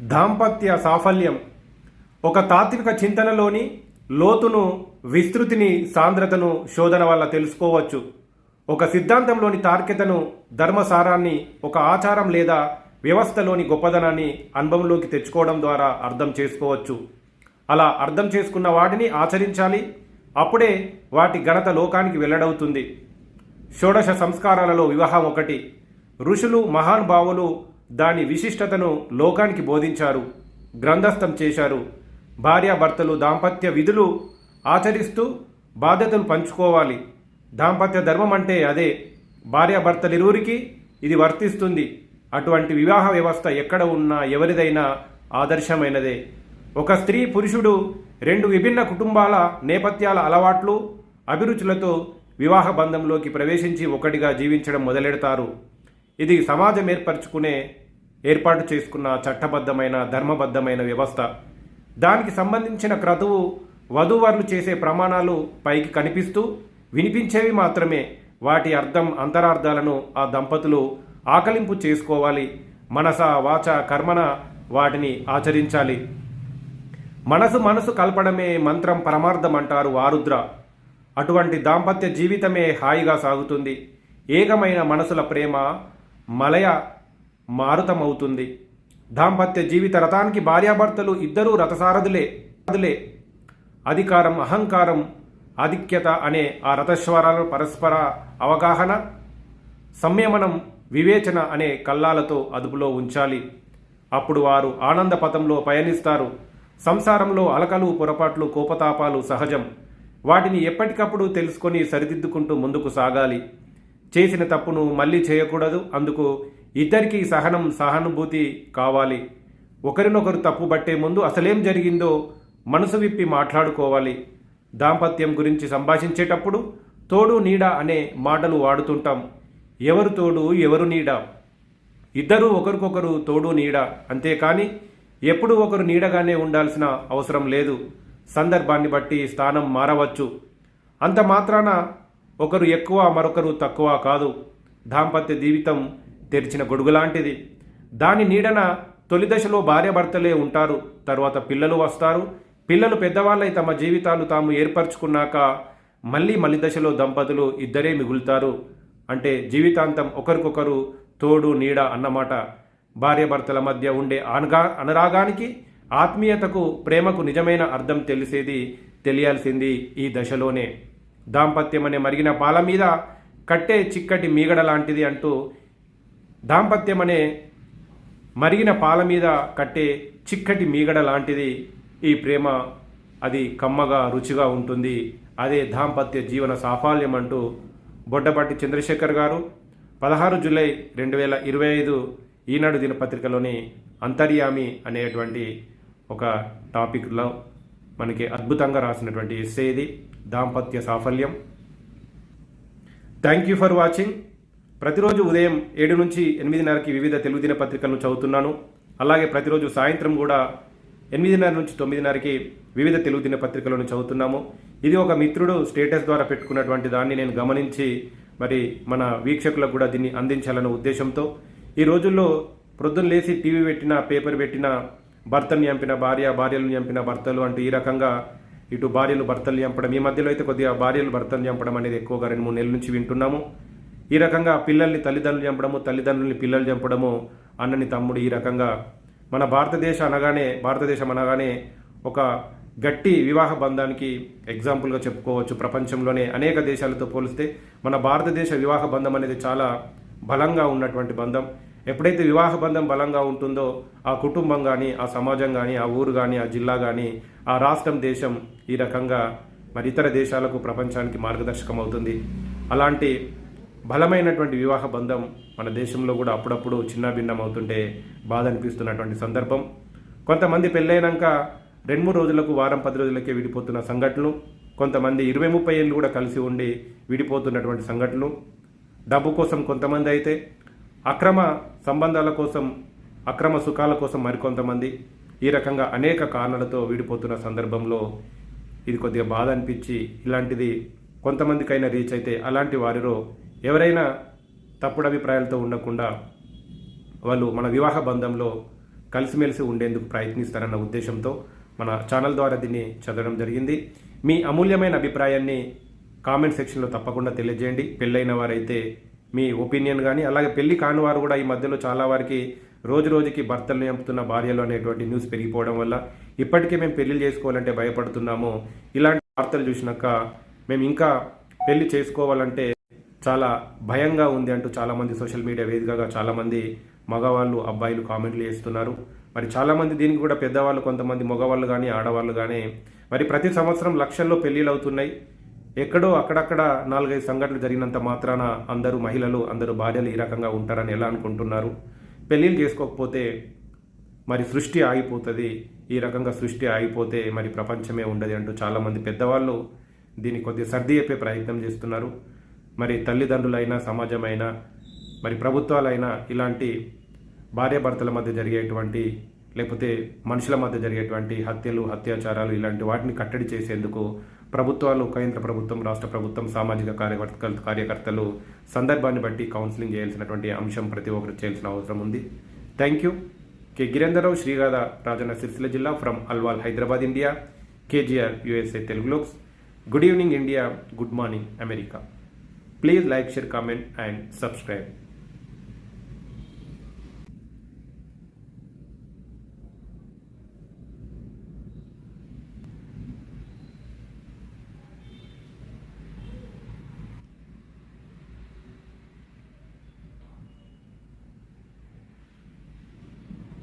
దాంపత్య సాఫల్యం. ఒక తాత్విక చింతనలోని లోతును విస్తృతిని సాంద్రతను శోధన వల్ల తెలుసుకోవచ్చు. ఒక సిద్ధాంతంలోని తార్కికతను ధర్మసారాన్ని ఒక ఆచారం లేదా వ్యవస్థలోని గొప్పదనాన్ని అనుభవంలోకి తెచ్చుకోవడం ద్వారా అర్థం చేసుకోవచ్చు. అలా అర్థం చేసుకున్న వాటిని ఆచరించాలి. అప్పుడే వాటి ఘనత లోకానికి వెల్లడవుతుంది. షోడశ సంస్కారాలలో వివాహం ఒకటి. ఋషులు మహానుభావులు దాని విశిష్టతను లోకానికి బోధించారు గ్రంథస్థం చేశారు. భార్యాభర్తలు దాంపత్య విధులు ఆచరిస్తూ బాధ్యతలు పంచుకోవాలి. దాంపత్య ధర్మం అంటే అదే. భార్యాభర్తలిరువురికి ఇది వర్తిస్తుంది. అటువంటి వివాహ వ్యవస్థ ఎక్కడ ఉన్నా ఎవరిదైనా ఆదర్శమైనదే. ఒక స్త్రీ పురుషుడు రెండు విభిన్న కుటుంబాల నేపథ్యాల అలవాట్లు అభిరుచులతో వివాహ బంధంలోకి ప్రవేశించి ఒకటిగా జీవించడం మొదలెడతారు. ఇది సమాజం ఏర్పరచుకునే ఏర్పాటు చేసుకున్న చట్టబద్ధమైన ధర్మబద్ధమైన వ్యవస్థ. దానికి సంబంధించిన క్రతువు వధూవరులు చేసే ప్రమాణాలు పైకి కనిపిస్తూ వినిపించేవి మాత్రమే. వాటి అర్థం అంతరార్థాలను ఆ దంపతులు ఆకలింపు చేసుకోవాలి. మనస వాచ కర్మన వాటిని ఆచరించాలి. మనసు మనసు కలపడమే మంత్రం పరమార్థం అంటారు ఆరుద్ర అటువంటి దాంపత్య జీవితమే హాయిగా సాగుతుంది. ఏకమైన మనసుల ప్రేమ మలయ మారుతమవుతుంది. దాంపత్య జీవిత రథానికి భార్యాభర్తలు ఇద్దరూ రథసారథులే. అధికారం అహంకారం ఆధిక్యత అనే ఆ రథస్వరాల పరస్పర అవగాహన సంయమనం వివేచన అనే కల్లాలతో అదుపులో ఉంచాలి. అప్పుడు వారు ఆనంద పథంలో పయనిస్తారు. సంసారంలో అలకలు పొరపాట్లు కోపతాపాలు సహజం. వాటిని ఎప్పటికప్పుడు తెలుసుకొని సరిదిద్దుకుంటూ ముందుకు సాగాలి. చేసిన తప్పును మళ్ళీ చేయకూడదు. అందుకు ఇద్దరికీ సహనం సహానుభూతి కావాలి. ఒకరినొకరు తప్పు పట్టే ముందు అసలేం జరిగిందో మనసు విప్పి మాట్లాడుకోవాలి. దాంపత్యం గురించి సంభాషించేటప్పుడు తోడు నీడ అనే మాటలు వాడుతుంటాం. ఎవరు తోడు ఎవరు నీడ? ఇద్దరూ ఒకరికొకరు తోడు నీడ. అంతేకాని ఎప్పుడు ఒకరు నీడగానే ఉండాల్సిన అవసరం లేదు. సందర్భాన్ని బట్టి స్థానం మారవచ్చు. అంత మాత్రాన ఒకరు ఎక్కువ మరొకరు తక్కువ కాదు. దాంపత్య జీవితం తెరిచిన గొడుగు లాంటిది దాని నీడన తొలి దశలో భార్యాభర్తలే ఉంటారు. తర్వాత పిల్లలు వస్తారు. పిల్లలు పెద్దవాళ్ళై తమ జీవితాలు తాము ఏర్పరచుకున్నాక మళ్ళీ మళ్ళీ దశలో దంపతులు ఇద్దరే మిగులుతారు. అంటే జీవితాంతం ఒకరికొకరు తోడు నీడ అన్నమాట. భార్యాభర్తల మధ్య ఉండే అనగా అనురాగానికి ఆత్మీయతకు ప్రేమకు నిజమైన అర్థం తెలిసేది తెలియాల్సింది ఈ దశలోనే. దాంపత్యం అనే మరిగిన పాల మీద కట్టే చిక్కటి మీగడ లాంటిది అంటూ దాంపత్యం అనే మరిగిన పాల మీద కట్టే చిక్కటి మీగడ లాంటిది ఈ ప్రేమ. అది కమ్మగా రుచిగా ఉంటుంది. అదే దాంపత్య జీవన సాఫల్యం అంటూ బొడ్డపాటి చంద్రశేఖర్ గారు పదహారు జూలై రెండు వేల ఇరవై ఐదు ఈనాడు దినపత్రికలోని అంతర్యామి అనేటువంటి ఒక టాపిక్లో మనకి అద్భుతంగా రాసినటువంటి ఎస్సే ఇది. దాంపత్య సాఫల్యం. థ్యాంక్ యూ ఫర్ వాచింగ్ ప్రతిరోజు ఉదయం ఏడు నుంచి ఎనిమిదిన్నరకి వివిధ తెలుగు దినపత్రికలను చదువుతున్నాను. అలాగే ప్రతిరోజు సాయంత్రం కూడా ఎనిమిదిన్నర నుంచి తొమ్మిదిన్నరకి వివిధ తెలుగు దినపత్రికలను చదువుతున్నాము. ఇది ఒక మిత్రుడు స్టేటస్ ద్వారా పెట్టుకున్నటువంటి దాన్ని నేను గమనించి మరి మన వీక్షకులకు కూడా దీన్ని అందించాలన్న ఉద్దేశంతో ఈ రోజుల్లో ప్రొద్దున లేచి టీవీ పెట్టిన పేపర్ పెట్టిన భర్తను చంపిన భార్య భార్యలను చంపిన భర్తలు అంటూ ఈ రకంగా ఇటు భార్యలు భర్తలు చంపడం ఈ మధ్యలో అయితే కొద్దిగా భార్యలు భర్తలు చంపడం అనేది ఎక్కువగా రెండు మూడు నెలల నుంచి వింటున్నాము. ఈ రకంగా పిల్లల్ని తల్లిదండ్రులు చంపడము తల్లిదండ్రుల్ని పిల్లలు చంపడము అన్నని తమ్ముడు ఈ రకంగా మన భారతదేశ అనగానే భారతదేశం అనగానే ఒక గట్టి వివాహ బంధానికి ఎగ్జాంపుల్గా చెప్పుకోవచ్చు. ప్రపంచంలోనే అనేక దేశాలతో పోలిస్తే మన భారతదేశ వివాహ బంధం అనేది చాలా బలంగా ఉన్నటువంటి బంధం. ఎప్పుడైతే వివాహ బంధం బలంగా ఉంటుందో ఆ కుటుంబం కానీ ఆ సమాజం కానీ ఆ ఊరు కానీ ఆ జిల్లా కానీ ఆ రాష్ట్రం దేశం ఈ రకంగా మరి ఇతర దేశాలకు ప్రపంచానికి మార్గదర్శకం అవుతుంది అలాంటి బలమైనటువంటి వివాహ బంధం మన దేశంలో కూడా అప్పుడప్పుడు చిన్న భిన్నం అవుతుంటే బాధ అనిపిస్తున్నటువంటి సందర్భం. కొంతమంది పెళ్ళైనాక రెండు మూడు రోజులకు వారం పది రోజులకే విడిపోతున్న సంఘటనలు కొంతమంది ఇరవై ముప్పై ఏళ్ళు కూడా కలిసి ఉండి విడిపోతున్నటువంటి సంఘటనలు. డబ్బు కోసం కొంతమంది అయితే అక్రమ సంబంధాల కోసం అక్రమ సుఖాల కోసం మరికొంతమంది ఈ రకంగా అనేక కారణాలతో వీడిపోతున్న సందర్భంలో ఇది కొద్దిగా బాధ అనిపించి ఇలాంటిది కొంతమందికైనా రీచ్ అయితే అలాంటి వారిలో ఎవరైనా తప్పుడు అభిప్రాయాలతో ఉండకుండా వాళ్ళు మన వివాహ బంధంలో కలిసిమెలిసి ఉండేందుకు ప్రయత్నిస్తారన్న ఉద్దేశంతో మన ఛానల్ ద్వారా దీన్ని చదవడం జరిగింది. మీ అమూల్యమైన అభిప్రాయాన్ని కామెంట్ సెక్షన్లో తప్పకుండా తెలియజేయండి. పెళ్ళైన వారైతే మీ ఒపీనియన్ కానీ అలాగే పెళ్ళి కాని వారు కూడా ఈ మధ్యలో చాలా వారికి రోజు రోజుకి భర్తలు చంపుతున్న భార్యలు అనేటువంటి న్యూస్ పెరిగిపోవడం వల్ల ఇప్పటికే మేము పెళ్ళి చేసుకోవాలంటే భయపడుతున్నాము. ఇలాంటి వార్తలు చూసినాక మేము ఇంకా పెళ్ళి చేసుకోవాలంటే చాలా భయంగా ఉంది అంటూ చాలామంది సోషల్ మీడియా వేదికగా చాలామంది మగవాళ్ళు అబ్బాయిలు కామెంట్లు చేస్తున్నారు. మరి చాలామంది దీనికి కూడా పెద్దవాళ్ళు కొంతమంది మగవాళ్ళు కానీ ఆడవాళ్ళు కానీ మరి ప్రతి సంవత్సరం లక్షల్లో పెళ్ళిళ్ళు అవుతున్నాయి. ఎక్కడో అక్కడక్కడ నాలుగైదు సంఘటనలు జరిగినంత మాత్రాన అందరూ మహిళలు అందరూ భార్యలు ఈ రకంగా ఉంటారని ఎలా అనుకుంటున్నారు? పెళ్ళిళ్ళు చేసుకోకపోతే మరి సృష్టి ఆగిపోతుంది. ఈ రకంగా సృష్టి ఆగిపోతే మరి ప్రపంచమే ఉండదు అంటూ చాలామంది పెద్దవాళ్ళు దీన్ని కొద్దిగా సర్ది చెప్పే ప్రయత్నం చేస్తున్నారు. మరి తల్లిదండ్రులైనా సమాజమైనా మరి ప్రభుత్వాలైనా ఇలాంటి భార్యాభర్తల మధ్య జరిగేటువంటి లేకపోతే మనుషుల మధ్య జరిగేటువంటి హత్యలు అత్యాచారాలు ఇలాంటి వాటిని కట్టడి చేసేందుకు ప్రభుత్వాలు కేంద్ర ప్రభుత్వం రాష్ట్ర ప్రభుత్వం సామాజిక కార్యకర్త కార్యకర్తలు సందర్భాన్ని బట్టి కౌన్సిలింగ్ చేయాల్సినటువంటి అంశం ప్రతి ఒక్కరు చేయాల్సిన అవసరం ఉంది. Thank you K. గిరేందర్రావు శ్రీగాధ రాజన్న సిరిసిల్ల జిల్లా from Alwal Hyderabad India. KGR USA తెలుగులోక్స్ good evening India good morning America please like share comment and subscribe